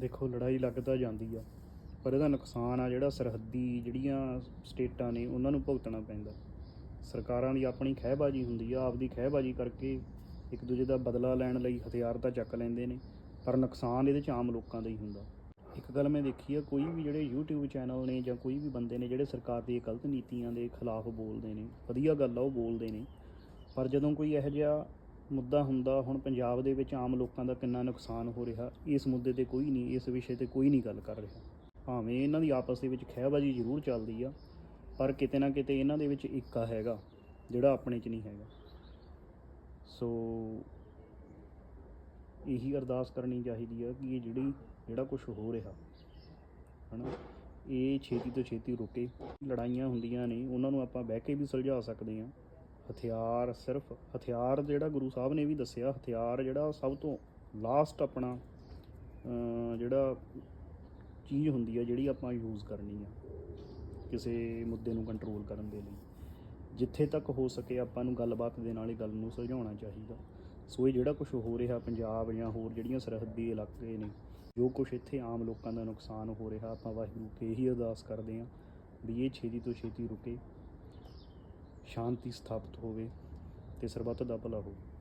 ਦੇਖੋ, ਲੜਾਈ ਲੱਗਦਾ ਜਾਂਦੀ ਆ, ਪਰ ਇਹਦਾ ਨੁਕਸਾਨ ਆ ਜਿਹੜਾ ਸਰਹੱਦੀ ਜਿਹੜੀਆਂ ਸਟੇਟਾਂ ਨੇ, ਉਹਨਾਂ ਨੂੰ ਭੁਗਤਣਾ ਪੈਂਦਾ। ਸਰਕਾਰਾਂ ਦੀ ਆਪਣੀ ਖਹਿਬਾਜ਼ੀ ਹੁੰਦੀ ਆ, ਆਪਦੀ ਖਹਿਬਾਜ਼ੀ ਕਰਕੇ ਇੱਕ ਦੂਜੇ ਦਾ ਬਦਲਾ ਲੈਣ ਲਈ ਹਥਿਆਰ ਤਾਂ ਚੱਕ ਲੈਂਦੇ ਨੇ, ਪਰ ਨੁਕਸਾਨ ਇਹਦੇ ਚ ਆਮ ਲੋਕਾਂ ਦਾ ਹੀ ਹੁੰਦਾ। ਇੱਕ ਗੱਲ ਮੈਂ ਦੇਖੀ ਆ, ਕੋਈ ਵੀ ਜਿਹੜੇ YouTube ਚੈਨਲ ਨੇ ਜਾਂ ਕੋਈ ਵੀ ਬੰਦੇ ਨੇ ਜਿਹੜੇ ਸਰਕਾਰ ਦੀ ਗਲਤ ਨੀਤੀਆਂ ਦੇ ਖਿਲਾਫ ਬੋਲਦੇ ਨੇ, ਵਧੀਆ ਗੱਲ ਆ, ਉਹ ਬੋਲਦੇ ਨੇ, ਪਰ ਜਦੋਂ ਕੋਈ ਇਹੋ ਜਿਹਾ ਮੁੱਦਾ ਹੁੰਦਾ ਹੁਣ ਪੰਜਾਬ ਦੇ ਵਿੱਚ ਆਮ ਲੋਕਾਂ ਦਾ ਕਿੰਨਾ ਨੁਕਸਾਨ ਹੋ ਰਿਹਾ, ਇਸ ਮੁੱਦੇ ਤੇ ਕੋਈ ਨਹੀਂ, ਇਸ ਵਿਸ਼ੇ ਤੇ ਕੋਈ ਨਹੀਂ ਗੱਲ ਕਰ ਰਿਹਾ। ਭਾਵੇਂ ਇਹਨਾਂ ਦੀ ਆਪਸ ਦੇ ਵਿੱਚ ਖਹਿਬਾਜ਼ੀ ਜ਼ਰੂਰ ਚੱਲਦੀ ਆ, ਪਰ ਕਿਤੇ ਨਾ ਕਿਤੇ ਇਹਨਾਂ ਦੇ ਵਿੱਚ ਇੱਕਾ ਹੈਗਾ, ਜਿਹੜਾ ਆਪਣੇ 'ਚ ਨਹੀਂ ਹੈਗਾ। ਸੋ ਇਹੀ ਅਰਦਾਸ ਕਰਨੀ ਚਾਹੀਦੀ ਆ ਕਿ ਇਹ ਜਿਹੜੀ, ਜਿਹੜਾ ਕੁਝ ਹੋ ਰਿਹਾ, ਹਨਾ, ਇਹ ਛੇਤੀ ਤੋਂ ਛੇਤੀ ਰੁਕੇ। ਲੜਾਈਆਂ ਹੁੰਦੀਆਂ ਨੇ, ਉਹਨਾਂ ਨੂੰ ਆਪਾਂ ਬਹਿ ਕੇ ਵੀ ਸੁਲਝਾ ਸਕਦੇ ਹਾਂ। ਹਥਿਆਰ ਸਿਰਫ ਹਥਿਆਰ ਜਿਹੜਾ ਗੁਰੂ ਸਾਹਿਬ ਨੇ ਵੀ ਦੱਸਿਆ, ਹਥਿਆਰ ਜਿਹੜਾ ਸਭ ਤੋਂ ਲਾਸਟ ਆਪਣਾ ਜਿਹੜਾ ਚੀਜ਼ ਹੁੰਦੀ ਆ ਜਿਹੜੀ ਆਪਾਂ ਯੂਜ਼ ਕਰਨੀ ਆ ਕਿਸੇ ਮੁੱਦੇ ਨੂੰ ਕੰਟਰੋਲ ਕਰਨ ਦੇ ਲਈ। ਜਿੱਥੇ ਤੱਕ ਹੋ ਸਕੇ ਆਪਾਂ ਨੂੰ ਗੱਲਬਾਤ ਦੇ ਨਾਲ ਹੀ ਗੱਲ ਨੂੰ ਸੁਲਝਾਉਣਾ ਚਾਹੀਦਾ। ਸੋ ਇਹ ਜਿਹੜਾ ਕੁਝ ਹੋ ਰਿਹਾ ਪੰਜਾਬ ਜਾਂ ਹੋਰ ਜਿਹੜੀਆਂ ਸਰਹੱਦੀ ਇਲਾਕੇ ਨੇ, ਜੋ ਕੁਝ ਇੱਥੇ ਆਮ ਲੋਕਾਂ ਦਾ ਨੁਕਸਾਨ ਹੋ ਰਿਹਾ, ਆਪਾਂ ਵਾਹਿਗੁਰੂ ਕੇ ਇਹੀ ਅਰਦਾਸ ਕਰਦੇ ਹਾਂ ਵੀ ਇਹ ਛੇਤੀ ਤੋਂ ਛੇਤੀ ਰੁਕੇ। ਸ਼ਾਂਤੀ ਸਥਾਪਿਤ ਹੋਵੇ ਤੇ ਸਰਬੱਤ ਦਾ ਭਲਾ ਹੋਵੇ।